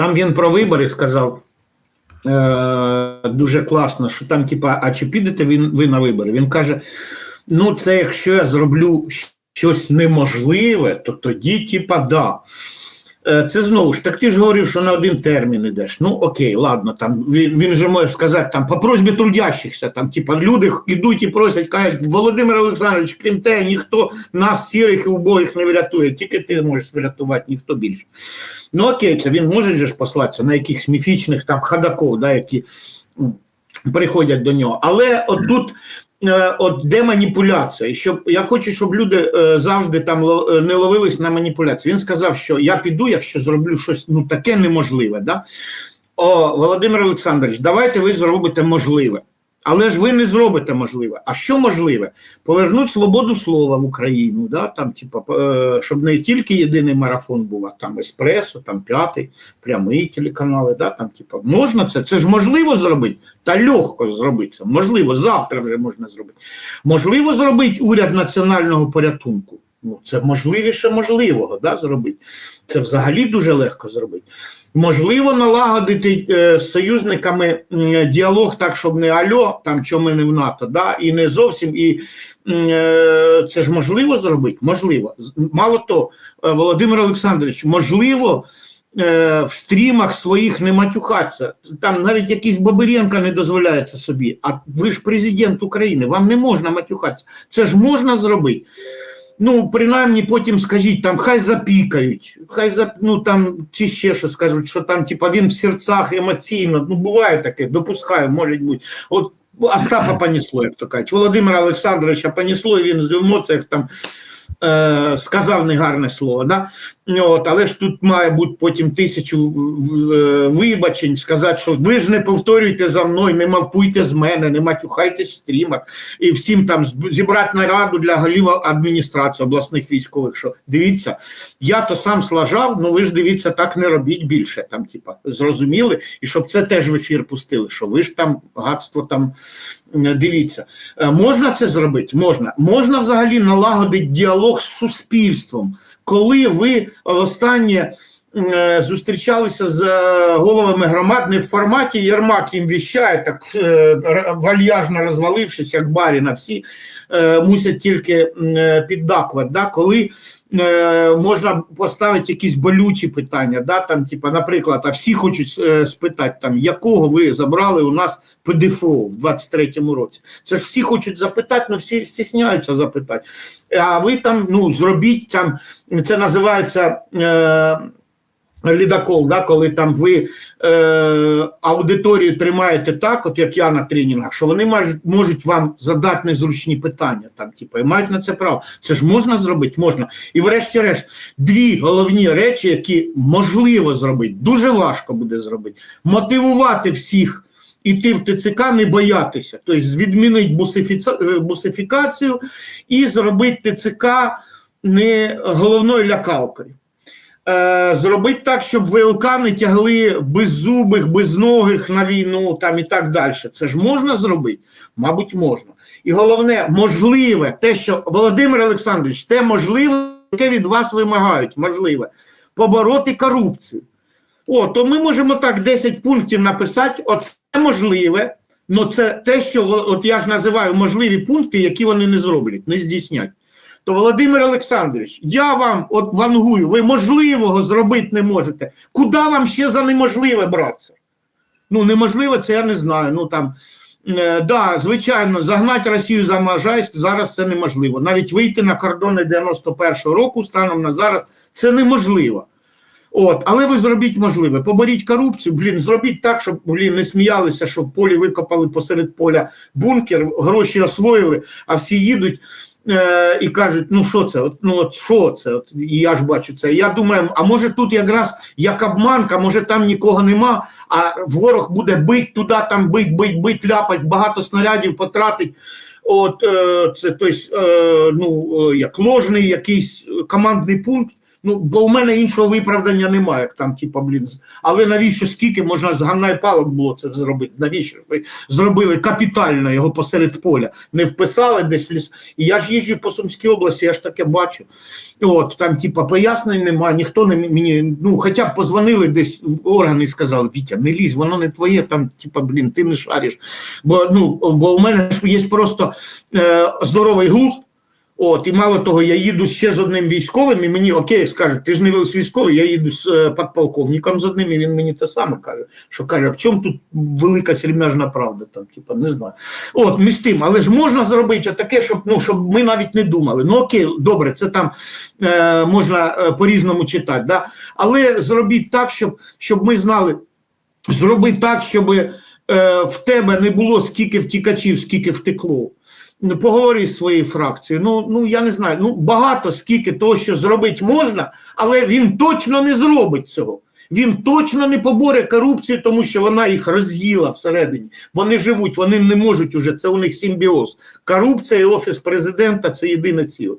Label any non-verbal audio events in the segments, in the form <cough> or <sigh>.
Там він про вибори сказав е, дуже класно, що там, типа, а чи підете ви, ви на вибори? Він каже: ну, це якщо я зроблю щось неможливе, то тоді, типа, да. Е, Це знову ж так ти ж говорив, що на один термін йдеш. Ну окей, ладно, там він, він же може сказати там по просьбі трудящихся, там, типа, люди йдуть і просять, кажуть, Володимир Олександрович, крім те, ніхто нас сірих і убогих не врятує, тільки ти можеш врятувати, ніхто більше. Ну окей, це він може же ж послатися на якихось міфічних там ходаков, да, які приходять до нього. Але от тут е, от де маніпуляція? Щоб я хочу, щоб люди е, завжди там е, не ловились на маніпуляції. Він сказав, що я піду, якщо зроблю щось ну таке неможливе. Да? О, Володимир Олександрович, давайте ви зробите можливе. Але ж ви не зробите можливе. А що можливе? Повернуть свободу слова в Україну, да? там, типа, е, щоб не тільки єдиний марафон був, а там еспресо, там п'ятий, прямий телеканали. Да? Там, типа, можна це? Це ж можливо зробити? Та легко зробити це. Можливо, завтра вже можна зробити. Можливо зробити уряд національного порятунку. Ну, це можливіше можливого да, зробити. Це взагалі дуже легко зробити. Можливо, налагодити е, союзниками м, діалог так, щоб не альо, там чому ми не в НАТО, да, і не зовсім. І е, це ж можливо зробити? Можливо. Мало того, е, Володимир Олександрович, можливо. е, В стрімах своїх не матюхатися. Там навіть якийсь Бабиренко не дозволяє це собі. А ви ж президент України, вам не можна матюхатися. Це ж можна зробити. Ну, принаймні, потім скажіть, там хай запікають, хай зап... ну там чи ще що скажуть, що там, типа, він в серцях емоційно. Ну, буває таке, допускаю, може бути. От Остапа понесло, як то кажуть. Володимира Олександровича понесло, і він з емоціях там е, сказав негарне слово. Да? От, але ж тут має бути потім тисячу е, вибачень, сказати, що ви ж не повторюйте за мною, не мавпуйте з мене, не матюхайтесь в стрімах. І всім там зібрати нараду для голів адміністрації обласних військових. Що дивіться, я то сам слажав, ну ви ж дивіться, так не робіть більше. Там, типа, зрозуміли, і щоб це теж в ефір пустили, що ви ж там гадство там дивіться. Е, Можна це зробити? Можна. Можна взагалі налагодити діалог з суспільством, коли ви останнє е, зустрічалися з е, головами громад не в форматі Єрмак їм віщає, так е, вальяжно розвалившись, як баріна, всі е, мусять тільки е, піддакувати. Да? Коли е, можна поставити якісь болючі питання, да? там, типа, наприклад, а всі хочуть е, спитати, там, якого ви забрали у нас ПДФО в 23-му році. Це ж всі хочуть запитати, але всі стісняються запитати. А ви там ну, зробіть там, це називається. Е, Лідокол, да, коли там ви е, аудиторію тримаєте так, от як я на тренінгах, що вони можуть, можуть вам задати незручні питання, там, типу, і мають на це право. Це ж можна зробити? Можна. І врешті-решт, дві головні речі, які можливо зробити, дуже важко буде зробити. Мотивувати всіх іти в ТЦК, не боятися, тобто відмінити бусифіца- е, бусифікацію і зробити ТЦК не головною лякалкою. Е, зробити так, щоб ВЛК не тягли беззубих, безногих на війну там і так далі. Це ж можна зробити? Мабуть, можна. І головне, можливе, те, що Володимир Олександрович, те можливе, яке від вас вимагають, можливе, побороти корупцію. О, то ми можемо так 10 пунктів написати, оце можливе, але це те, що от я ж називаю можливі пункти, які вони не зроблять, не здійснять. То Володимир Олександрович, я вам от вангую, ви можливого зробити не можете. Куди вам ще за неможливе братися? Ну, неможливо, це я не знаю. Ну там, е, да, звичайно, загнати Росію за Можайськ зараз це неможливо. Навіть вийти на кордони 91-го року станом на зараз це неможливо. От, але ви зробіть можливе. Поборіть корупцію, блін, зробіть так, щоб блін, не сміялися, що в полі викопали посеред поля бункер, гроші освоїли, а всі їдуть е, і кажуть: ну що це? От, ну от що це? От, і я ж бачу це. Я думаю, а може тут якраз як обманка, може там нікого нема, а ворог буде бить туди, там бить, бить, бить, ляпать, багато снарядів потратить. От е, це тобто, е, ну, е, як ложний якийсь командний пункт. Ну, бо у мене іншого виправдання немає, як там, типа, блін. Але навіщо скільки можна з гамна палок було це зробити? Навіщо ви зробили капітально його посеред поля? Не вписали десь в ліс. І я ж їжджу по Сумській області, я ж таке бачу. От там, типа, пояснень немає, ніхто не мені. Ну, хоча б позвонили десь в органи і сказали, Вітя, не лізь, воно не твоє, там, типа, блін, ти не шариш. Бо ну, бо у мене ж є просто е, здоровий глузд. От, і мало того, я їду ще з одним військовим, і мені окей, скажуть, ти ж не військовий, я їду з е, підполковником з одним, і він мені те саме каже, що каже, в чому тут велика сельмяжна правда, там, типа, не знаю. От, між тим, але ж можна зробити таке, щоб, ну, щоб ми навіть не думали. Ну окей, добре, це там е, можна е, по-різному читати, да? але зробіть так, щоб, щоб ми знали, зроби так, щоб е, в тебе не було скільки втікачів, скільки втекло. Ну, Поговори з своєю фракцією. Ну, ну я не знаю. Ну багато скільки того, що зробити можна, але він точно не зробить цього. Він точно не поборе корупцію, тому що вона їх роз'їла всередині. Вони живуть, вони не можуть уже. Це у них симбіоз. Корупція і офіс президента це єдине ціле.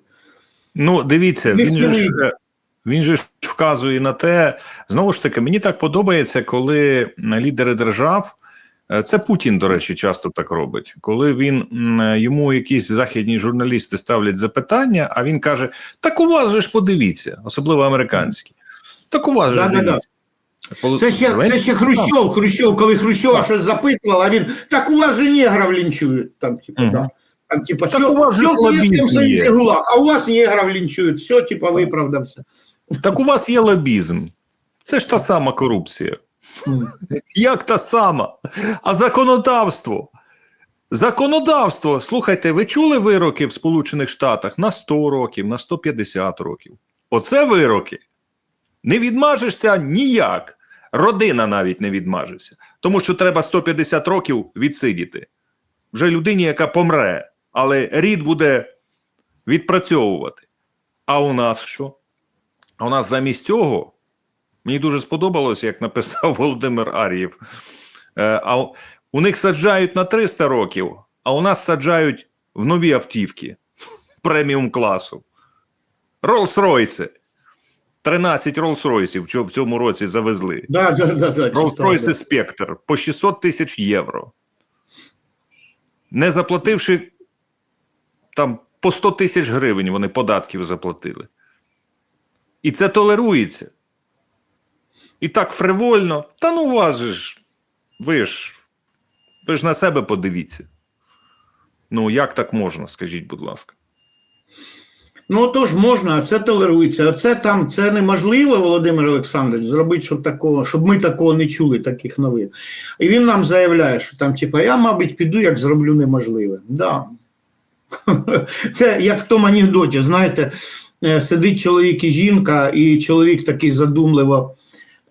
Ну, дивіться, він же, ж, він же вказує на те, знову ж таки, мені так подобається, коли лідери держав, це Путін, до речі, часто так робить, коли він е, йому якісь західні журналісти ставлять запитання, а він каже: Так у вас же ж подивіться, особливо американські. Так у вас же дивіться. Це ще, це Зеленський ще. Хрущов, Хрущов, коли Хрущова Так. щось запитував, а він так у вас же негрів лінчують. Там, типу, да. Там, типа, Так що, у вас що в Совєтському Союзі є. ГУЛАГ, а у вас негрів лінчують. Все, типа, виправдався. Так у вас є лобізм. Це ж та сама корупція. <laughs> Як та сама? А законодавство? Законодавство. Слухайте, ви чули вироки в Сполучених Штатах на 100 років, на 150 років. Оце вироки. Не відмажешся ніяк. Родина навіть не відмажеться. Тому що треба 150 років відсидіти. Вже людині, яка помре, але рід буде відпрацьовувати. А у нас що? У нас замість цього Мені дуже сподобалось, як написав <laughs> Володимир Ар'єв. Е, а у- них саджають на 300 років, а у нас саджають в нові автівки <laughs> преміум класу. Роллс-Ройси. 13 Роллс-Ройсів в в цьому році завезли. Да, да, да, да, Роллс-Ройси. Спектр по 600 тисяч євро. Не заплативши там по 100 тисяч гривень, вони податків заплатили. І це толерується. І так фривольно. Та ну вас же ж. Ви ж. Ви ж на себе подивіться. Ну, як так можна, скажіть, будь ласка. Ну тож можна, а це толерується. А це там це неможливо, Володимир Олександрович, зробити, щоб такого, щоб ми такого не чули, таких новин. І він нам заявляє, що там, типа, я, мабуть, піду, як зроблю неможливе. Да. <laughs> Це як в тому анекдоті, знаєте, е, сидить чоловік і жінка, і чоловік такий задумливо.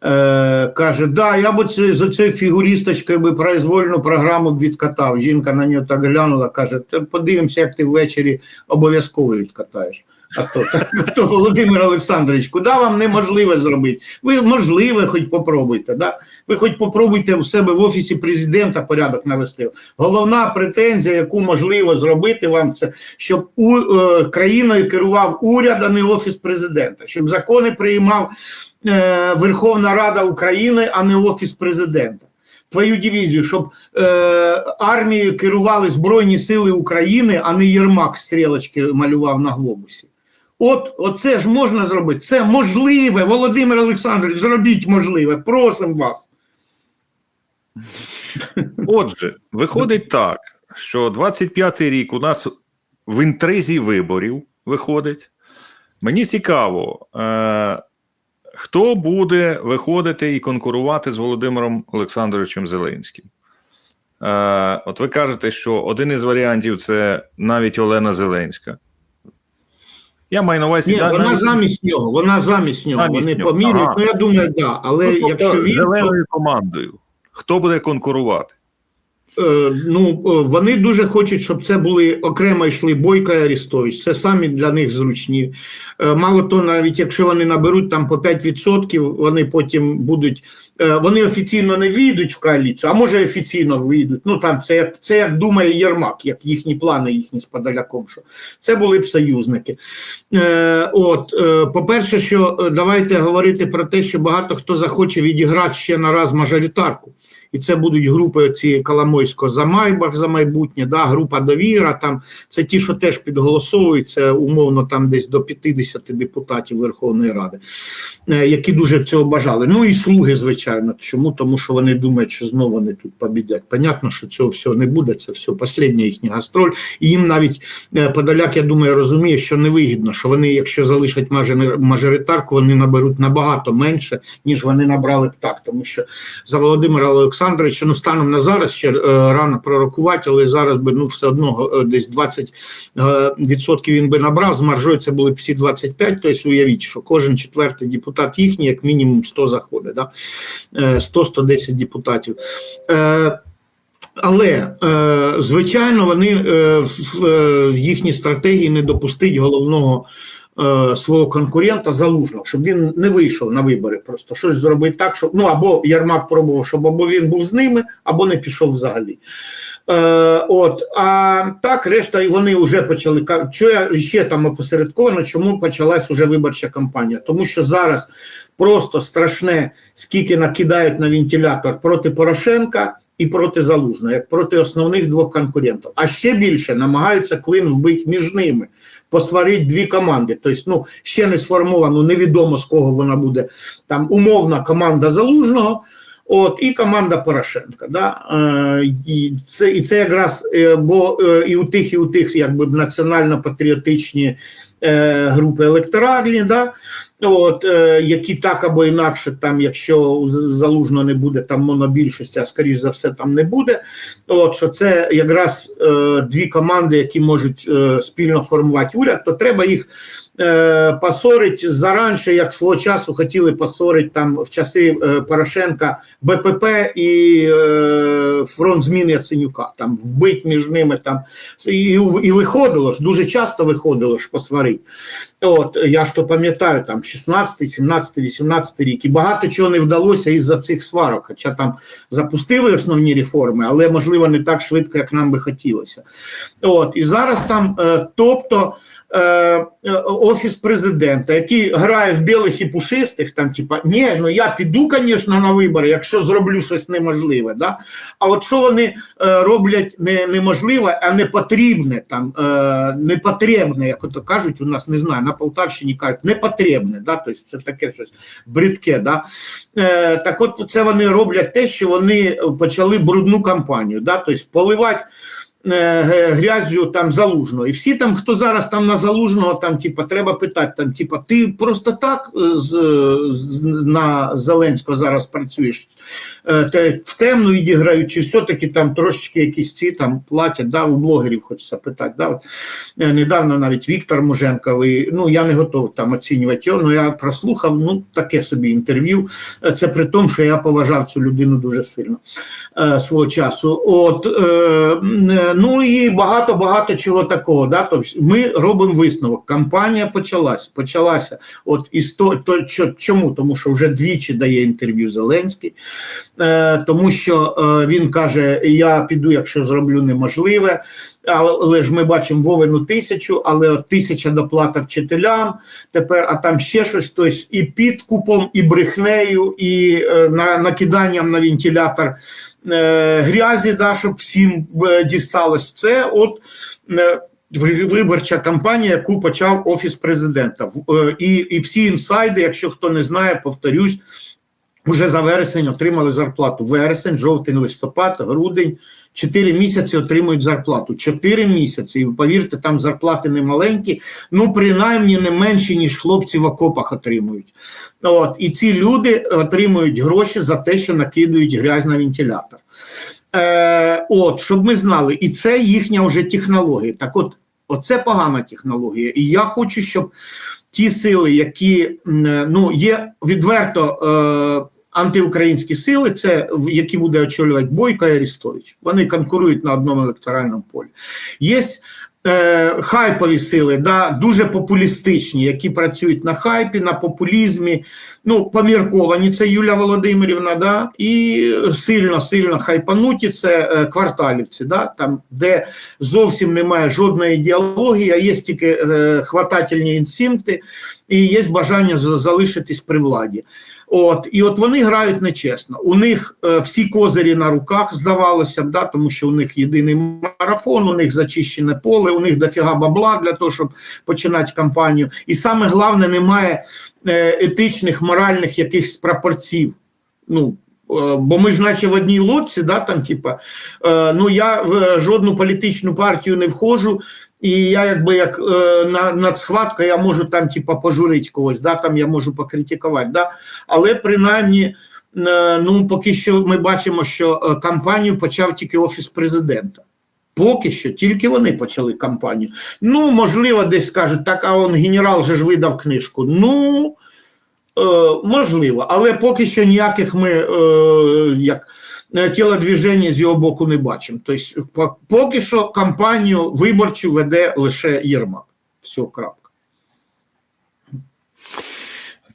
Е, каже, да, я б це, за цією фігурісточкою би произвольну програму відкатав. Жінка на нього так глянула, каже, «Та подивимося, як ти ввечері обов'язково відкатаєш. А то, так, то Володимир Олександрович, куди вам неможливе зробити? Ви можливе, хоч попробуйте. Да? Ви хоч попробуйте у себе в офісі президента порядок навести. Головна претензія, яку можливо зробити вам, це щоб у, е, країною керував уряд, а не офіс президента, щоб закони приймав е, Верховна Рада України, а не офіс президента. Твою дивізію, щоб е, армією керували Збройні Сили України, а не Єрмак стрілочки малював на глобусі. От оце ж можна зробити. Це можливе, Володимир Олександрович, зробіть можливе. Просимо вас. Отже, виходить так, що 25-й рік у нас в інтризі виборів виходить. Мені цікаво, е, хто буде виходити і конкурувати з Володимиром Олександровичем Зеленським. Е, от ви кажете, що один із варіантів це навіть Олена Зеленська. Я маю на увазі. Ні, да, вона навіть- замість нього, вона замість нього. Замість Вони нього, поміряють. ага. Ну я думаю, так. Да. Але Ну, тобто якщо він. то- зеленою командою, хто буде конкурувати? Е, ну, е, вони дуже хочуть, щоб це були окремо йшли Бойко і Арістович. Це самі для них зручні. Е, Мало то, навіть якщо вони наберуть там по 5%, вони потім будуть. Вони офіційно не війдуть в коаліцію, а може офіційно вийдуть. Ну там це як це як думає Єрмак, як їхні плани, їхні з Подоляком. Що це були б союзники. Е, от, е, по-перше, що давайте говорити про те, що багато хто захоче відіграти ще на раз мажоритарку. І це будуть групи ці Коломойського за Майбах за майбутнє, да, група довіра. Там це ті, що теж підголосовуються умовно там десь до 50 депутатів Верховної Ради, е, які дуже цього бажали. Ну і слуги, звичайно. Чому? Тому що вони думають, що знову вони тут побідять. Понятно, що цього всього не буде. Це все остання їхня гастроль. І їм навіть е, Подоляк, я думаю, розуміє, що невигідно, що вони, якщо залишать мажоритарку, вони наберуть набагато менше, ніж вони набрали б так. Тому що за Володимира Олександровича, ну станом на зараз ще е, рано пророкувати, але зараз би ну все одно е, десь 20 е, відсотків він би набрав. З маржою це були б всі 25, Тобто уявіть, що кожен четвертий депутат їхній, як мінімум 100 заходить, да? Е, 100-110 депутатів. Але звичайно, вони в, їхній стратегії не допустить головного свого конкурента залужного, щоб він не вийшов на вибори. Просто щось зробити так, щоб ну або Ярмак пробував, щоб або він був з ними, або не пішов взагалі. Е, от, а так, решта, вони вже почали що я ще там опосередковано, чому почалась уже виборча кампанія? Тому що зараз просто страшне, скільки накидають на вентилятор проти Порошенка і проти Залужного, як проти основних двох конкурентів. А ще більше намагаються клин вбити між ними, посварити дві команди. Тобто, ну ще не сформовано, невідомо з кого вона буде там умовна команда Залужного. От і команда Порошенка, да е, і це і це якраз е, бо е, і у тих, і у тих, якби національно-патріотичні групи електоральні, да, от е, які так або інакше, там, якщо залужно не буде там монобільшості, а скоріш за все там не буде. От що це якраз е, дві команди, які можуть е, спільно формувати уряд, то треба їх е, посорить заранше, як свого часу хотіли посорити там в часи е, Порошенка БПП і е, фронт змін Яценюка, там вбить між ними там і, і виходило ж, дуже часто виходило ж посварити. От я ж то пам'ятаю, там 16, 17, 18 рік, і багато чого не вдалося із-за цих сварок. Хоча там запустили основні реформи, але можливо не так швидко, як нам би хотілося. От і зараз там, е, тобто. е, е, Офіс президента, який грає в білих і пушистих, там, типа, ні, ну я піду, звісно, на вибори, якщо зроблю щось неможливе. Да? А от що вони роблять не неможливе, а не потрібне, там, непотрібне, як ото кажуть, у нас не знаю, на Полтавщині кажуть, непотрібне, да? тобто це таке щось бридке. Да? Е, так от це вони роблять те, що вони почали брудну кампанію, да? тобто поливати грязю там залужного. І всі там, хто зараз там на залужного, там, типа, треба питати, там, типа, ти просто так е, з, з- на Зеленського зараз працюєш, Е, те, в темну відіграють, чи все-таки там трошечки якісь ці там платять, да, у блогерів хочеться питати. Да? Е, Недавно навіть Віктор Муженко, ви, ну я не готовий там оцінювати його, але я прослухав ну, таке собі інтерв'ю. Е, Це при тому, що я поважав цю людину дуже сильно е, свого часу. От, е, е, ну і багато-багато чого такого. Да? Тобто ми робимо висновок. Кампанія почалася. почалася. От і сто, то, що, чому? Тому що вже двічі дає інтерв'ю Зеленський, е, тому що е, він каже: Я піду, якщо зроблю неможливе. Але ж ми бачимо Вовину тисячу, але тисяча доплата вчителям. Тепер, а там ще щось, тобто і підкупом, і брехнею, і е, на, накиданням на вентилятор е, грязі, да, щоб всім е, дісталось. Це от е, виборча кампанія, яку почав офіс президента. Е, І, і всі інсайди, якщо хто не знає, повторюсь. Уже за вересень отримали зарплату. Вересень, жовтень, листопад, грудень. Чотири місяці отримують зарплату. Чотири місяці. І повірте, там зарплати не маленькі, ну принаймні не менші, ніж хлопці в окопах отримують. От, і ці люди отримують гроші за те, що накидують грязь на вентилятор. Е, от, щоб ми знали, і це їхня вже технологія. Так от, оце погана технологія. І я хочу, щоб ті сили, які ну, є відверто. Е, антиукраїнські сили, це які буде очолювати Бойко і Арістович. Вони конкурують на одному електоральному полі. Є е, хайпові сили, да, дуже популістичні, які працюють на хайпі, на популізмі, ну, помірковані, це Юля Володимирівна, да, і сильно, сильно хайпануті це е, кварталівці, да, там, де зовсім немає жодної ідеології, а є тільки е, хватательні інстинкти і є бажання залишитись при владі. От, і от вони грають нечесно. У них е, всі козирі на руках, здавалося б, да, тому що у них єдиний марафон, у них зачищене поле, у них дофіга бабла для того, щоб починати кампанію. І саме головне, немає е, етичних, моральних якихось пропорцій. Ну, е, бо ми ж наче в одній лодці, да, там, типа, е, ну я в е, жодну політичну партію не входжу, і я якби як е, на, нацхватка, я можу там, типа, пожурити когось, да, там я можу покритикувати. Да, але принаймні, е, ну поки що ми бачимо, що е, кампанію почав тільки офіс президента. Поки що тільки вони почали кампанію. Ну, можливо, десь скажуть, так, а он генерал же ж видав книжку. Ну, е, можливо, але поки що ніяких ми е, як тілодвіження з його боку не бачимо. Тобто, по- поки що кампанію виборчу веде лише Єрмак. Все, крапка.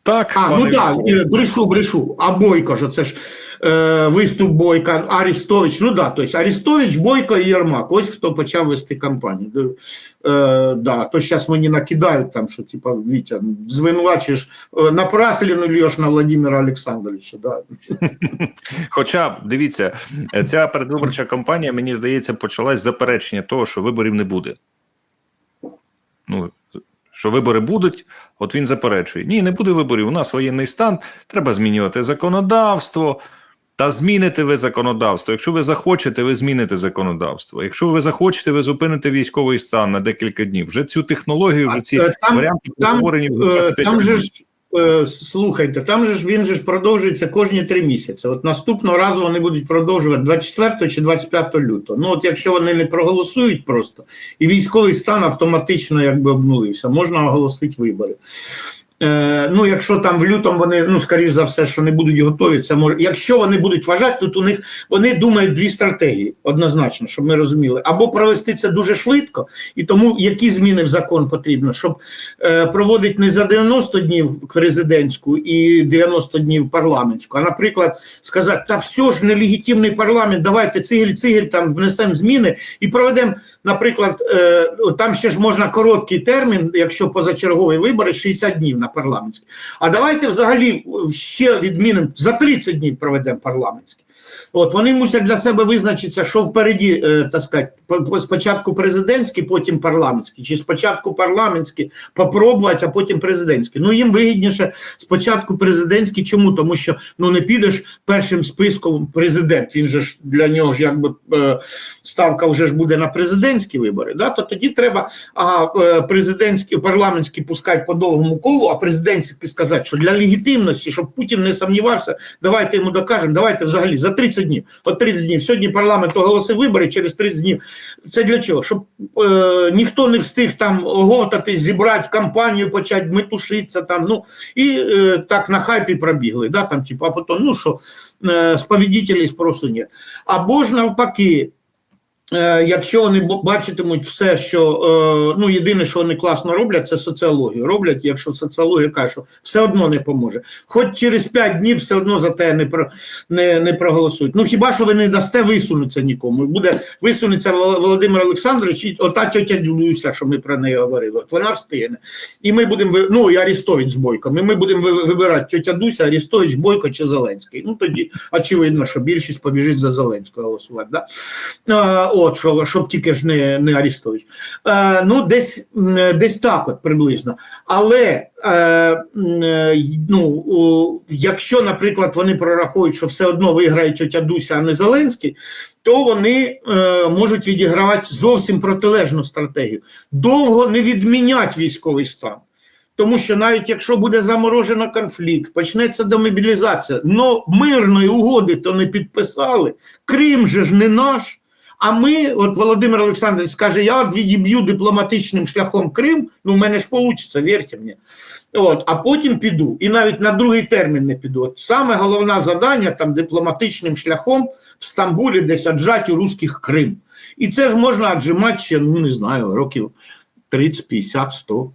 Так, А, ну так, да, брешу, брешу. А Бойко ж, це ж е, виступ Бойка, Арістович. Ну да, тобто Арістович, Бойко і Єрмак. Ось хто почав вести кампанію. Е, да, то зараз мені накидають там, що типа Вітя, звинувачуєш е, напрасліну льєш на Владимира Олександровича. Да. Хоча дивіться, ця передвиборча кампанія, мені здається, почалась заперечення того, що виборів не буде. Ну, що вибори будуть, от він заперечує. Ні, не буде виборів. У нас воєнний стан, треба змінювати законодавство. Та зміните ви законодавство. Якщо ви захочете, ви зміните законодавство. Якщо ви захочете, ви зупините військовий стан на декілька днів. Вже цю технологію, вже ці е, там- варіанти там, в Е, 25 Там же ж, е, слухайте, там же ж він же ж продовжується кожні три місяці. От наступного разу вони будуть продовжувати 24 чи 25 лютого. Ну от якщо вони не проголосують просто, і військовий стан автоматично якби обнулився, можна оголосити вибори. Е, ну, якщо там в лютому вони, ну, скоріш за все, що не будуть готові, це може. Якщо вони будуть вважати, тут у них вони думають дві стратегії однозначно, щоб ми розуміли. Або провести це дуже швидко, і тому які зміни в закон потрібно, щоб е, проводити не за 90 днів президентську і 90 днів парламентську, а, наприклад, сказати, та все ж нелегітимний парламент, давайте цигель-цигель там внесемо зміни і проведемо, наприклад, е, там ще ж можна короткий термін, якщо позачергові вибори, 60 днів на парламентські. А давайте взагалі ще відмінимо за 30 днів проведемо парламентські. От вони мусять для себе визначитися, що впереді, е, так сказати, по- по- спочатку президентські, потім парламентські, чи спочатку парламентські попробувати, а потім президентські. Ну їм вигідніше спочатку президентські. Чому? Тому що ну не підеш першим списком президент. Він же ж для нього ж якби е, ставка вже ж буде на президентські вибори. Да? То тоді треба а, е, президентські парламентські пускати по довгому колу, а президентські сказати, що для легітимності, щоб Путін не сумнівався, давайте йому докажемо, давайте взагалі за 30 днів. От 30 днів. Сьогодні парламент оголосив вибори через 30 днів. Це для чого? Щоб е, ніхто не встиг там оговтатись, зібрати кампанію, почати метушитися там. Ну і е, так на хайпі пробігли. Да, там, типу, а потім, ну що, е, сповідітелі спросу ні. Або ж навпаки. Е, Якщо вони бачитимуть все, що е, ну єдине, що вони класно роблять, це соціологію. Роблять, якщо соціологія каже, що все одно не поможе. Хоч через 5 днів все одно за те не про не, не проголосують. Ну хіба що ви не дасте висунутися нікому? Буде висунеться Володимир Олександрович, і ота тьотя Люся, що ми про неї говорили. От вона встигне. І ми будемо ну і Арістович з Бойком. І ми будемо вибирати тьотя Дуся, Арістович, Бойко чи Зеленський. Ну тоді очевидно, що більшість побіжить за Зеленського голосувати. Да? От що, щоб тільки ж не, не Арістович. Е, ну, десь, десь так, от приблизно. Але е, е, ну, якщо, наприклад, вони прорахують, що все одно виграє тьотя Дуся, а не Зеленський, то вони е, можуть відігравати зовсім протилежну стратегію. Довго не відмінять військовий стан. Тому що навіть якщо буде заморожено конфлікт, почнеться демобілізація, но мирної угоди то не підписали. Крим же ж не наш. А ми, от Володимир Олександрович скаже, я відіб'ю дипломатичним шляхом Крим, ну в мене ж вийде, вірте мені. От, а потім піду. І навіть на другий термін не піду. От саме головне завдання там дипломатичним шляхом в Стамбулі десь у русських Крим. І це ж можна отжимати ще, ну не знаю, років 30, 50, 100.